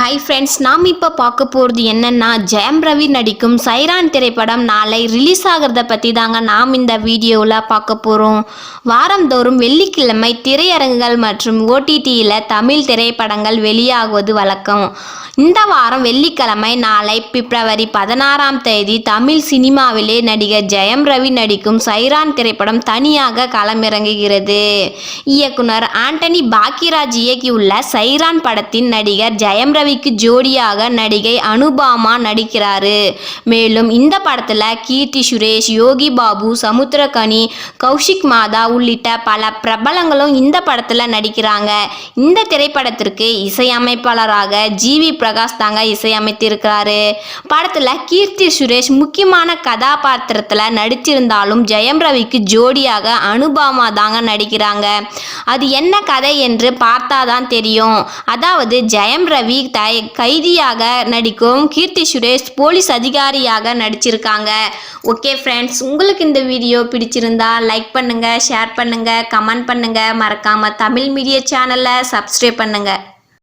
Hi friends நாம் இப்போ பார்க்க போகிறது என்னென்னா ஜெயம் ரவி நடிக்கும் சைரான் திரைப்படம் நாளை ரிலீஸ் ஆகிறத பற்றி தாங்க நாம் இந்த வீடியோவில் பார்க்க போகிறோம் வாரந்தோறும் வெள்ளிக்கிழமை திரையரங்குகள் மற்றும் ஓடிடியில் தமிழ் திரைப்படங்கள் வெளியாகுவது வழக்கம். இந்த வாரம் வெள்ளிக்கிழமை நாளை பிப்ரவரி பதினாறாம் தேதி தமிழ் சினிமாவிலே நடிகர் ஜெயம் ரவி நடிக்கும் சைரான் திரைப்படம் தனியாக களமிறங்குகிறது. இயக்குனர் ஆண்டனி பாக்கியராஜ் இயக்கியுள்ள சைரான் படத்தின் நடிகர் ஜெயம் ரவிக்கு ஜோடியாக நடிகை அனுபாமா நடிக்கிறாரு. மேலும் இந்த படத்தில் கீர்த்தி சுரேஷ் யோகி பாபு சமுத்திரகனி கௌஷிக் மாதா உள்ளிட்ட பல பிரபலங்களும் இந்த படத்தில் நடிக்கிறாங்க. இந்த திரைப்படத்திற்கு இசையமைப்பாளராக ஜிவி பிரகாஷ் தாங்க இசையமைத்திருக்கிறாரு. படத்தில் கீர்த்தி சுரேஷ் முக்கியமான கதாபாத்திரத்தில் நடிச்சிருந்தாலும் ஜெயம் ரவிக்கு ஜோடியாக அனுபாமா தாங்க நடிக்கிறாங்க. அது என்ன கதை என்று பார்த்தாதான் தெரியும். அதாவது ஜெயம் ரவி த கைதியாக நடிக்கும் கீர்த்தி சுரேஷ் போலீஸ் அதிகாரியாக நடிச்சிருக்காங்க. ஓகே ஃப்ரெண்ட்ஸ் உங்களுக்கு இந்த வீடியோ பிடிச்சிருந்தா லைக் பண்ணுங்க ஷேர் பண்ணுங்க கமெண்ட் பண்ணுங்க. மறக்காம தமிழ் மீடியா சேனலை சப்ஸ்கிரைப் பண்ணுங்கள்